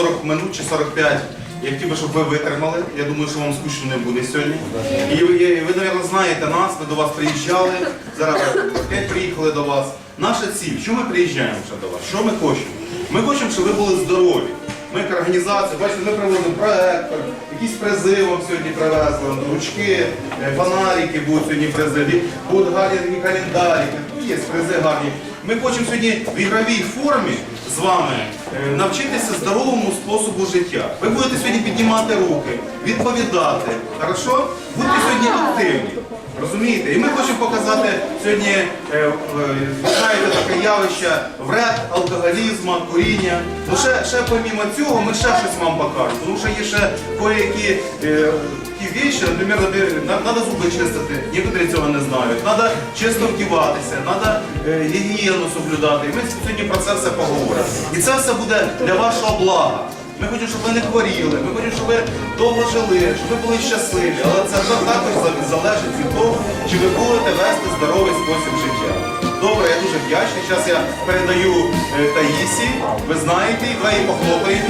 40 минут чи 45. Я хотів би, щоб ви витримали. Я думаю, що вам скучно не буде сьогодні. І ви, мабуть, знаєте нас, ми до вас приїжджали. Зараз опять приїхали до вас. Наша ціль, що ми приїжджаємо ще до вас? Що ми хочемо? Ми хочемо, щоб ви були здорові. Ми як організація, бачите, ми привозимо проектор, якісь призи вам сьогодні привезли, ручки, е, фонарики будуть сьогодні призи, будуть гарні ну є призи гарні. Ми хочемо сьогодні в ігровій формі з вами е, навчитися здоровому способу життя. Ви будете сьогодні піднімати руки, відповідати. Хорошо? Будьте сьогодні активні. Розумієте? І ми хочемо показати сьогодні, е, е, знаєте, таке явище вред, алкоголізму, куріння. Ну ще, ще помімо цього ми ще щось вам покажемо. Тому що є ще кое-які такі віші, наприклад, треба зуби чистити, некоторі цього не знають. Треба чисто вдіватися, треба гігієну соблюдати. І ми сьогодні про це все поговоримо. І це все буде для вашого блага. Ми хочемо, щоб ви не хворіли, ми хочемо, щоб ви довго жили, щоб ви були щасливі. Але це також залежить від того, чи ви будете вести здоровий спосіб життя. Добре, я дуже вдячний. Зараз я передаю е, Таїсі. Ви знаєте, давай її похлопаємо.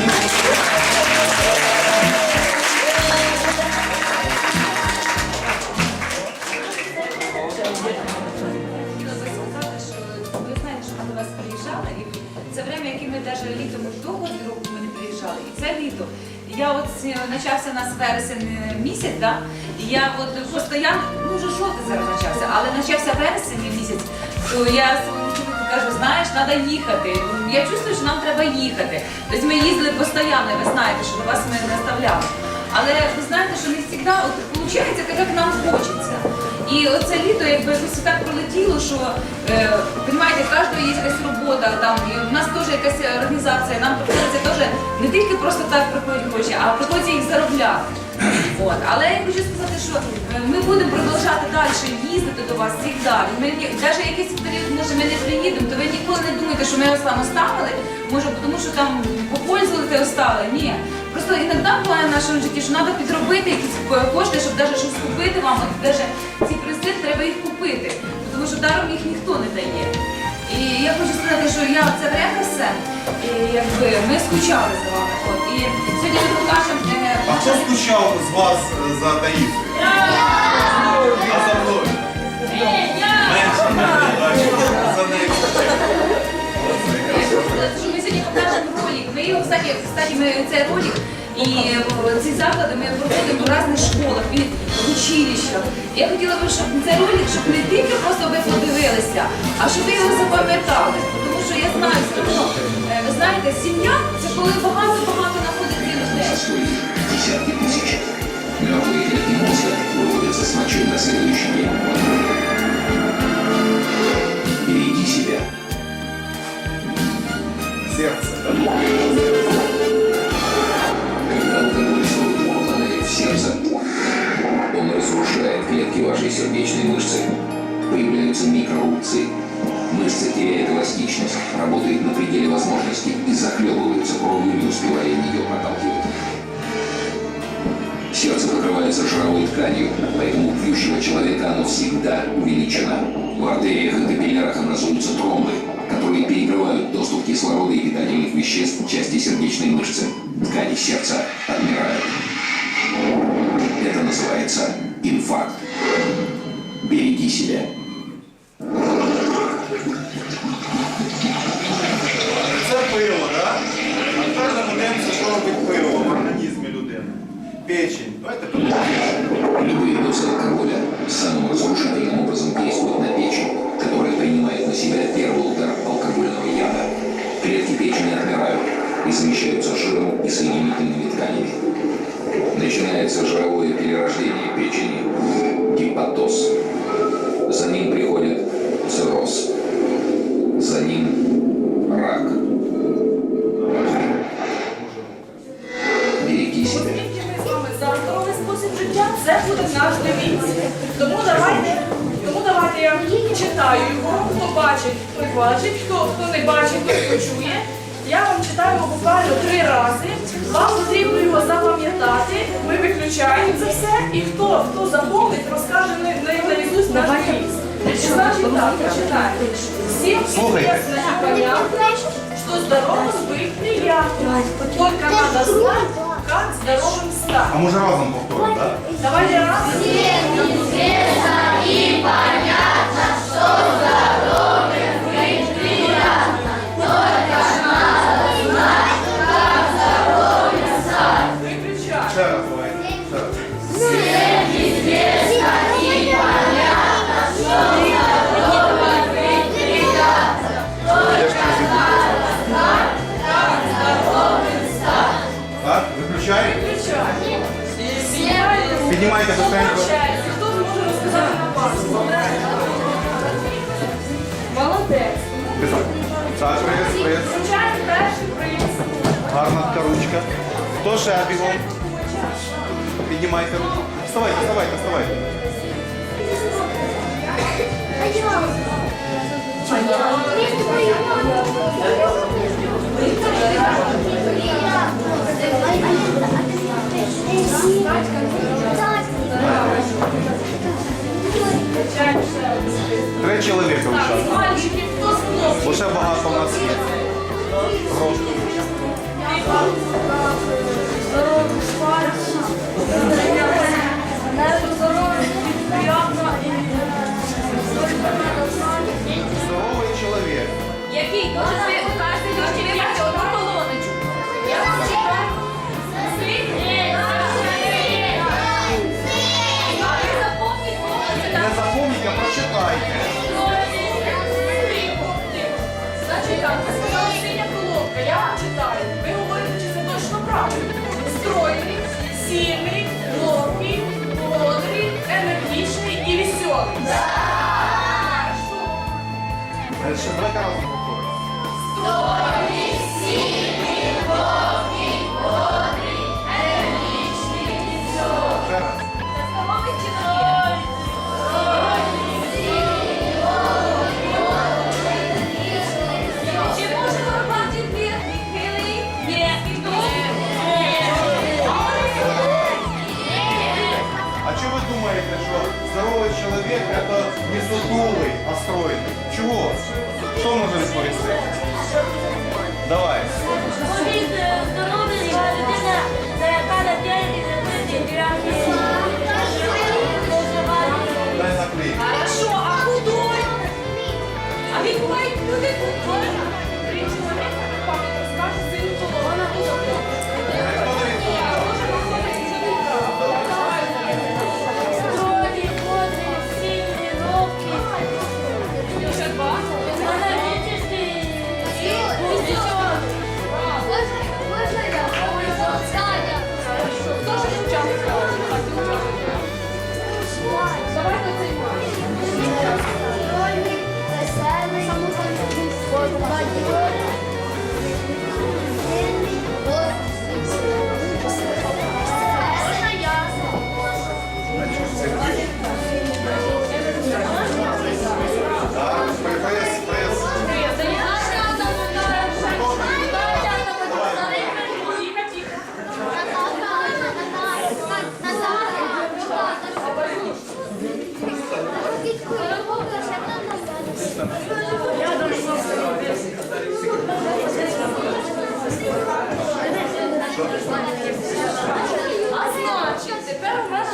Приїжджали, і це время, яке ми навіть літом довго року ми не приїжджали. І це літо. Я от почався нас вересень е, місяць, да? і я от постійно, ну вже жовтий зараз почався, але почався вересень місяць, то я кажу, знаєш, треба їхати. Я чувствую, що нам треба їхати. Тобто ми їздили постійно, ви знаєте, що до вас ми не оставляли. Але ви знаєте, що не завжди виходить так, як нам хочеться. І оце літо якби якось так пролетіло, що е, в кожного є якась робота, там і в нас теж якась організація, нам приходиться теж не тільки просто так приходять гроші, а приходиться їх заробляти. От. Але я хочу сказати, що е, ми будемо продовжувати далі їздити до вас всіх далі. Ми навіть якийсь період, може, ми не приїдемо, то ви ніколи не думайте, що ми вас там оставили, може, тому що там попользували оставили. Ні. Просто іноді буває в нашому житті, що треба підробити якісь кошти, щоб навіть щось купити вам. Навіть ці призи треба їх купити, тому що даром їх ніхто не дає. І я хочу сказати, що я це время все, і, якби ми скучали за вами. От. І сьогодні ми покажемо е, А хто скучав з вас е, за Таїсою? А за мною? Менше, менше, так. За нею скучав. що ми сьогодні покажемо ролик. Ми його, кстати, кстати, ми цей ролик і е, ці заклади ми проводимо в різних школах, і в училищах. Я хотіла б, щоб цей ролик, щоб не тільки просто ви подивилися, а щоб ви його запам'ятали. Тому що я знаю, що е, ви знаєте, сім'я це коли багато-багато знаходиться людей. Стоит десятки тысяч. Мертвые клетки мозга выводятся с мочой на следующий день. Береги себя. Серце. Когда алкоголь попадает в сердце, он разрушает клетки вашей сердечной мышцы. Появляются микрорубцы. Мышца теряет эластичность, работает на пределе возможностей и захлебывается кровью, не успевая ее проталкивать. Сердце покрывается жировой тканью, поэтому у пьющего человека оно всегда увеличено. В артериях и капиллярах образуются тромбы, которые перекрывают доступ кислорода и питательных веществ в части сердечной мышцы. Ткани сердца отмирают. Это называется инфаркт. Береги себя. Печень. Давайте подивимося. Любые дозы алкоголя самым разрушительным образом действуют на печень, которая принимает на себя первый удар алкогольного яда. Клетки печени отмирают и замещаются жиром и соединительными тканями. Начинается жировое перерождение печени, може разом повторимо, так? Давай разом. Віра. Теж бігом. Піднімайте руку. Вставайте, вставайте, вставайте. Три чоловіка лише. Лише багато у нас є. Гроші здоров'я спарша, навіть Здоровий чоловік. Який дуже ви Bye.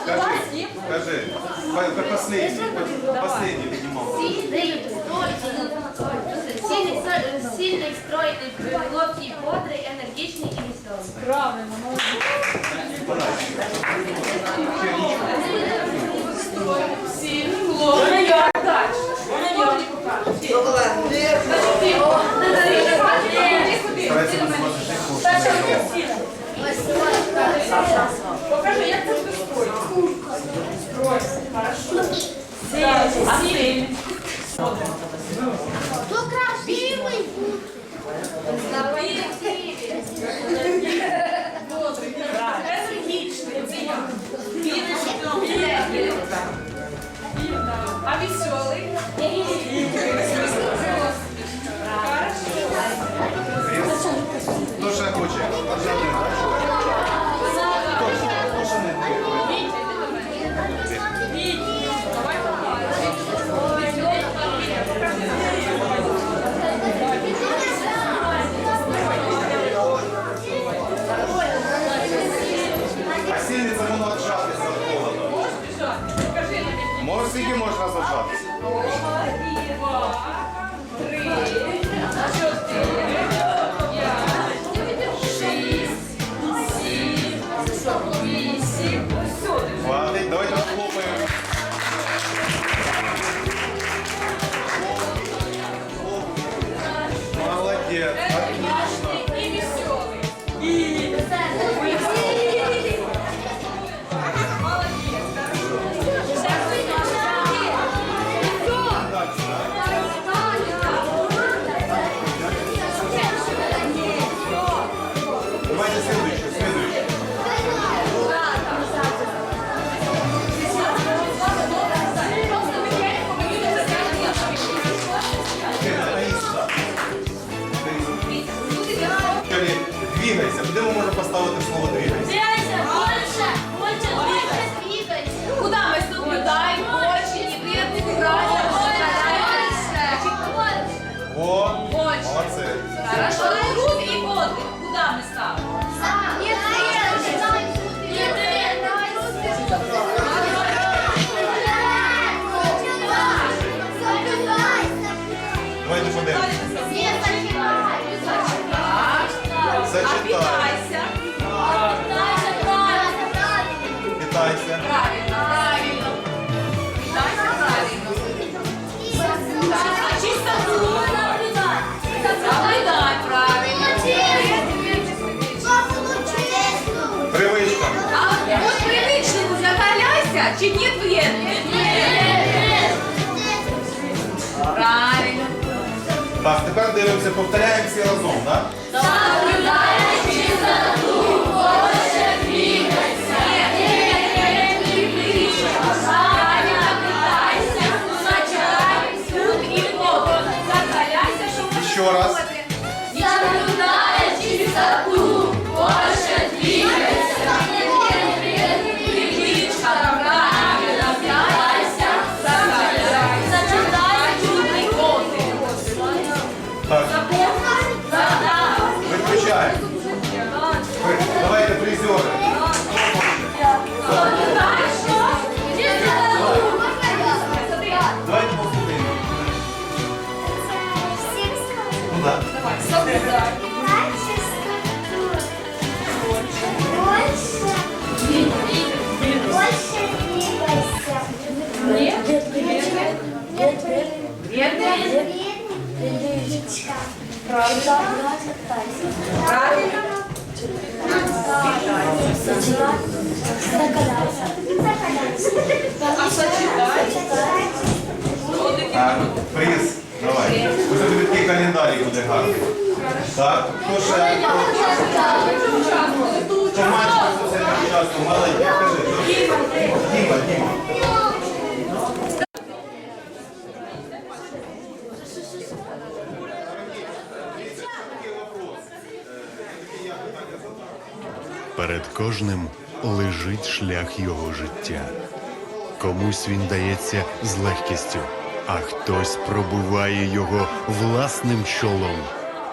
у вас Скажи, последний, последний внимал. Сильный, стройный, сильный, стройный, ловкий, бодрый, энергичный и веселый. Правильно, молодец. Сильный, ловкий, Покажи, як це Сіль. А сіль? можна зажатися. Два, три, чотири. Питайся. Правильно, правильно. Питайся правильно. А чистоту? Соблюдать правильно. Привичка. А вот привычным закаляйся, чи нет вредных? Правильно. Так, тепер дивимося, повторяємо всі разом, так? Ще Так, приз. Давай. Ось тобі такий календарик буде гарний. Так, хто ще? Хто мальчик це не часто, маленький, кажи. Діма, Діма. Перед кожним лежить шлях його життя. Комусь він дається з легкістю, а хтось пробуває його власним чолом,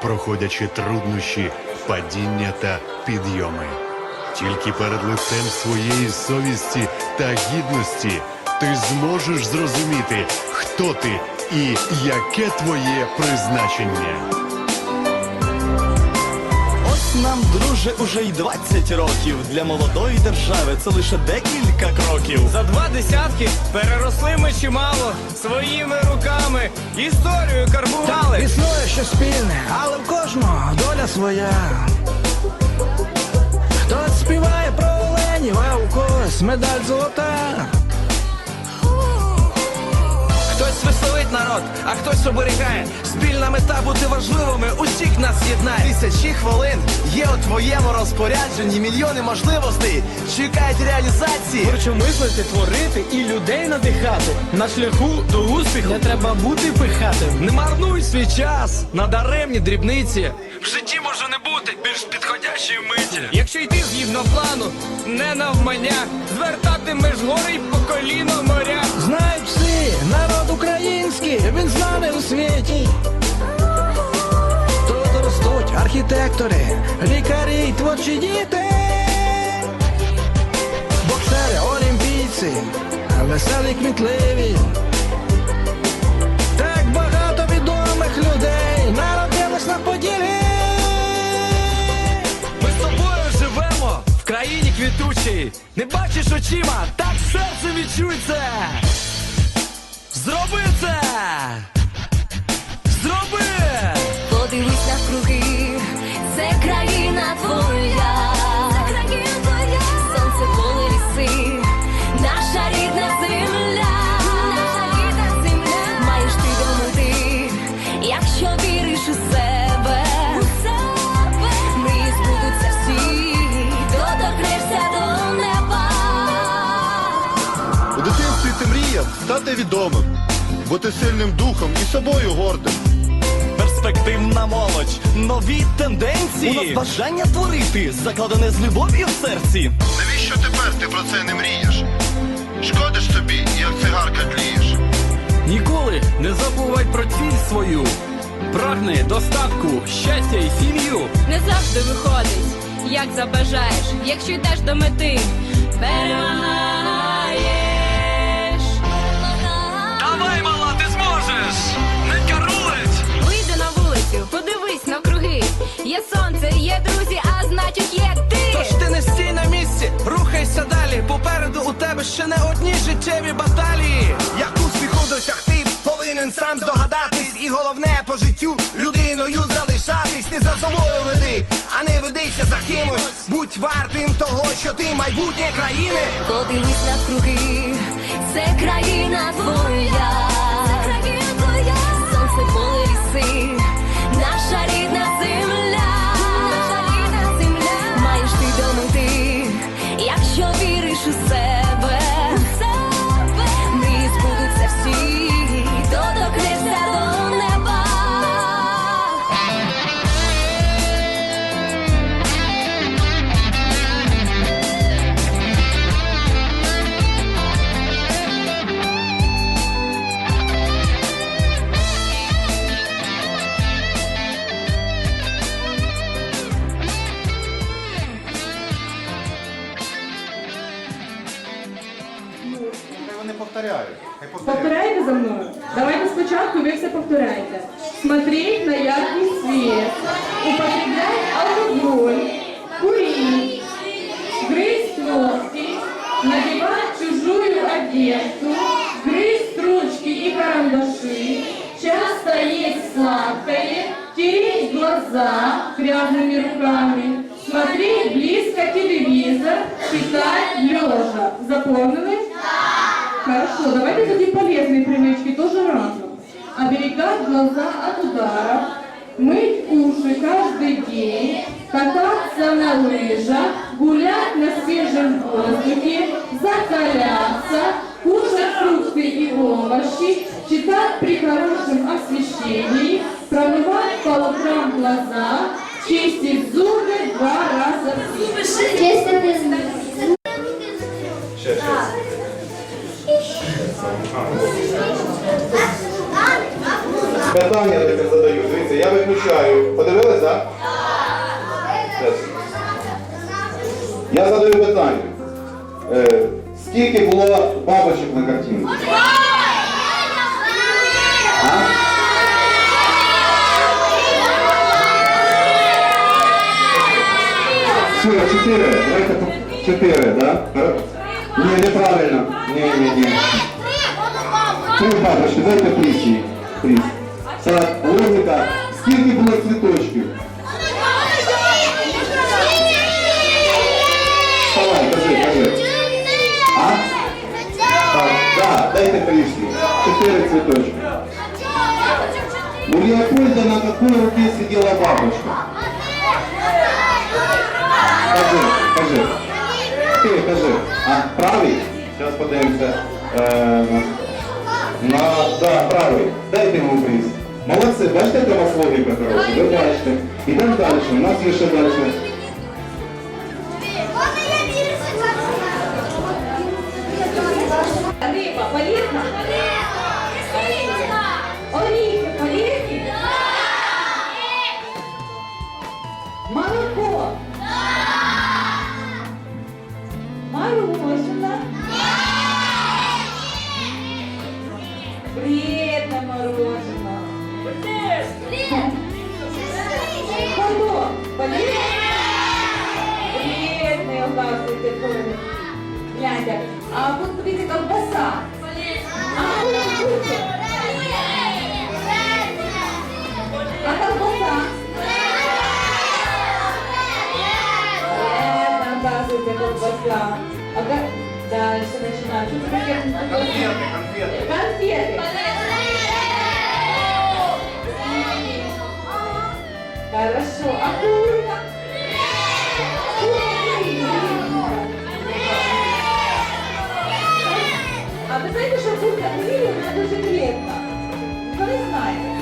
проходячи труднощі, падіння та підйоми. Тільки перед лицем своєї совісті та гідності ти зможеш зрозуміти, хто ти і яке твоє призначення. Ось нам, друже, уже й 20 років. Для молодої держави це лише декілька кроків. За два десятки переросли ми чимало своїми руками. Історію карбували. Існує щось спільне, але в кожного доля своя. Хтось співає про оленів, а у когось медаль золота. Хтось веселить народ, а хтось оберігає. Спільна мета бути важливими, усіх нас єднає. Тисячі хвилин є у твоєму розпорядженні мільйони можливостей чекають реалізації. Хочу мислити, творити і людей надихати. На шляху до успіху не треба бути пихатим. Не марнуй свій час на даремні дрібниці. В житті може не бути більш підходящої миті. Якщо йти згідно плану, не навмання, звертатимеш гори й по коліно моря. Знають всі, народ український, він знаний у світі. Тут ростуть архітектори, лікарі, й творчі діти. Боксери, олімпійці, веселі, кмітливі. Очима, так серце відчуй. Стати відомим, бути сильним духом і собою гордим. Перспективна молодь, нові тенденції. У нас бажання творити, закладене з любов'ю в серці. Навіщо тепер ти про це не мрієш? Шкодиш собі, як цигарка тлієш. Ніколи не забувай про ціль свою. Прагни достатку, щастя і сім'ю. Не завжди виходить, як забажаєш, якщо йдеш до мети, перемагаєш. Є сонце, є друзі, а значить є ти. Тож ти не стій на місці, рухайся далі. Попереду у тебе ще не одні життєві баталії. Як успіху досягти, повинен сам здогадатись, і головне по життю людиною залишатись. Не за собою веди, а не ведися за кимось. Будь вартим того, що ти майбутнє країни. Подивись навкруги, це країна твоя. Це країна твоя. Сонце, поле, ліси, повторяйте. Смотреть на яркий свет, употреблять алкоголь, курить, грызть ногти, надевать чужую одежду, грызть ручки и карандаши, часто есть сладкое, тереть глаза грязными руками, смотреть близко телевизор, читать лежа. Запомнили? Хорошо, давайте дадим разом. Оберегать глаза от ударов, мыть уши каждый день, кататься на лыжах, гулять на свежем воздухе, закаляться, кушать фрукты и овощи, читать при хорошем освещении, промывать по утрам глаза, чистить зубы два раза в день. Питання таке задаю. Дивіться, я виключаю. Подивились, так? Щас. Я задаю питання. Е, скільки було бабочок на? Все, чотири. По- чотири, да? Ні, неправильно. Ні, ні, ні. Три бабочки, дайте пліс їй. Так, логіка. Скільки було цвіточків? Вставай, кажи, кажи. А? Так, да, дайте плісні. Чотири цвіточки. У Леопольда на какой руке сидела бабочка? Кажи, кажи. Ти кажи. А, правий? Зараз подивимося. Е, на, да, правий. Дайте йому приз. Молодці, бачите, яка вас логіка хороша? Ви бачите. Ідемо далі. У нас є ще далі. Будут купить колбаса. А колбаса? Показывайте колбаса. Дальше начинаем. Конфеты, конфеты. Конфеты. Хорошо. Аккуратно. ви знаєте, що курка Емілія вона дуже клієнтна. Ви знаєте.